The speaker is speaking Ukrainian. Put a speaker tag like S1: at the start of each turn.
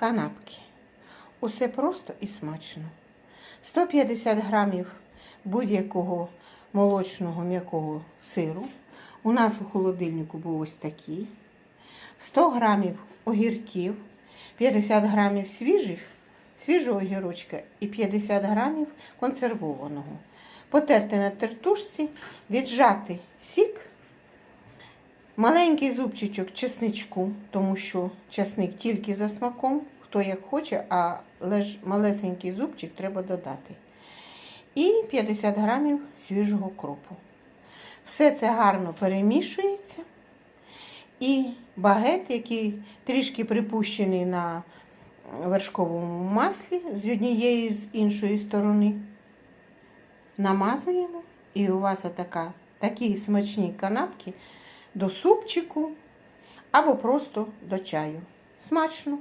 S1: канапки. Усе просто і смачно. 150 грамів будь-якого молочного м'якого сиру. У нас у холодильнику був ось такий. 100 грамів огірків, 50 грамів свіжих, свіжого огірочка і 50 грамів консервованого. Потерти на тертушці, віджати сік, маленький зубчичок чесничку, тому що чесник тільки за смаком, хто як хоче, а лиш малесенький зубчик треба додати. І 50 грамів свіжого кропу. Все це гарно перемішується. І багет, який трішки припущений на вершковому маслі з однієї з іншої сторони. Намазуємо, і у вас отака, такі смачні канапки до супчику або просто до чаю. Смачно!